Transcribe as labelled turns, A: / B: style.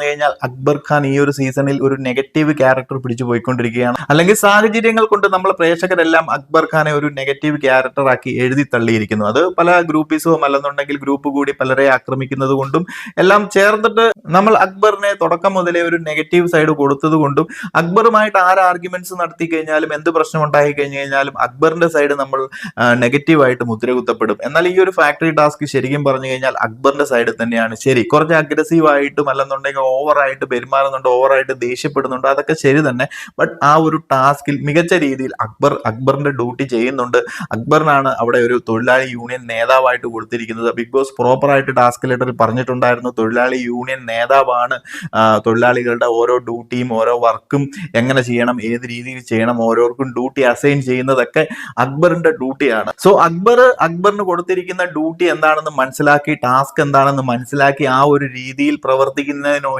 A: പറഞ്ഞു കഴിഞ്ഞാൽ അക്ബർ ഖാൻ ഈ ഒരു സീസണിൽ ഒരു നെഗറ്റീവ് ക്യാരക്ടർ പിടിച്ചു പോയിക്കൊണ്ടിരിക്കുകയാണ്. അല്ലെങ്കിൽ സാഹചര്യങ്ങൾ കൊണ്ട് നമ്മൾ പ്രേക്ഷകരെല്ലാം അക്ബർ ഖാനെ ഒരു നെഗറ്റീവ് ക്യാരക്ടർ ആക്കി എഴുതി തള്ളിയിരിക്കുന്നു. അത് പല ഗ്രൂപ്പീസും അല്ലെന്നുണ്ടെങ്കിൽ ഗ്രൂപ്പ് കൂടി പലരെ ആക്രമിക്കുന്നത് കൊണ്ടും എല്ലാം ചേർന്നിട്ട് നമ്മൾ അക്ബറിനെ തുടക്കം മുതലേ ഒരു നെഗറ്റീവ് സൈഡ് കൊടുത്തത് കൊണ്ടും അക്ബറുമായിട്ട് ആര് ആർഗ്യുമെന്റ്സ് നടത്തി കഴിഞ്ഞാലും എന്ത് പ്രശ്നം ഉണ്ടായി കഴിഞ്ഞു കഴിഞ്ഞാലും അക്ബറിന്റെ സൈഡ് നമ്മൾ നെഗറ്റീവായിട്ട് മുദ്ര കുത്തപ്പെടും എന്നാൽ ഈ ഒരു ഫാക്ടറി ടാസ്ക് ശരിക്കും പറഞ്ഞു കഴിഞ്ഞാൽ അക്ബറിന്റെ സൈഡിൽ തന്നെയാണ്. ശരി കുറച്ച് അഗ്രസീവ് ആയിട്ടും അല്ലെന്നുണ്ടെങ്കിൽ ഓവറായിട്ട് പെരുമാറുന്നുണ്ട് ഓവറായിട്ട് ദേഷ്യപ്പെടുന്നുണ്ട് അതൊക്കെ ശരി തന്നെ. ബട്ട് ആ ഒരു ടാസ്കിൽ മികച്ച രീതിയിൽ അക്ബർ അക്ബറിന്റെ ഡ്യൂട്ടി ചെയ്യുന്നുണ്ട്. അക്ബറിനാണ് അവിടെ ഒരു തൊഴിലാളി യൂണിയൻ നേതാവായിട്ട് കൊടുത്തിരിക്കുന്നത്. ബിഗ് ബോസ് പ്രോപ്പറായിട്ട് ടാസ്ക് ലെറ്ററിൽ പറഞ്ഞിട്ടുണ്ടായിരുന്നു തൊഴിലാളി യൂണിയൻ നേതാവാണ് തൊഴിലാളികളുടെ ഓരോ ഡ്യൂട്ടിയും ഓരോ വർക്കും എങ്ങനെ ചെയ്യണം ഏത് രീതിയിൽ ചെയ്യണം ഓരോർക്കും ഡ്യൂട്ടി അസൈൻ ചെയ്യുന്നതൊക്കെ അക്ബറിന്റെ ഡ്യൂട്ടിയാണ്. സോ അക്ബർ അക്ബറിന് കൊടുത്തിരിക്കുന്ന ഡ്യൂട്ടി എന്താണെന്ന് മനസ്സിലാക്കി ടാസ്ക് എന്താണെന്ന് മനസ്സിലാക്കി ആ ഒരു രീതിയിൽ പ്രവർത്തിക്കുന്നതിന്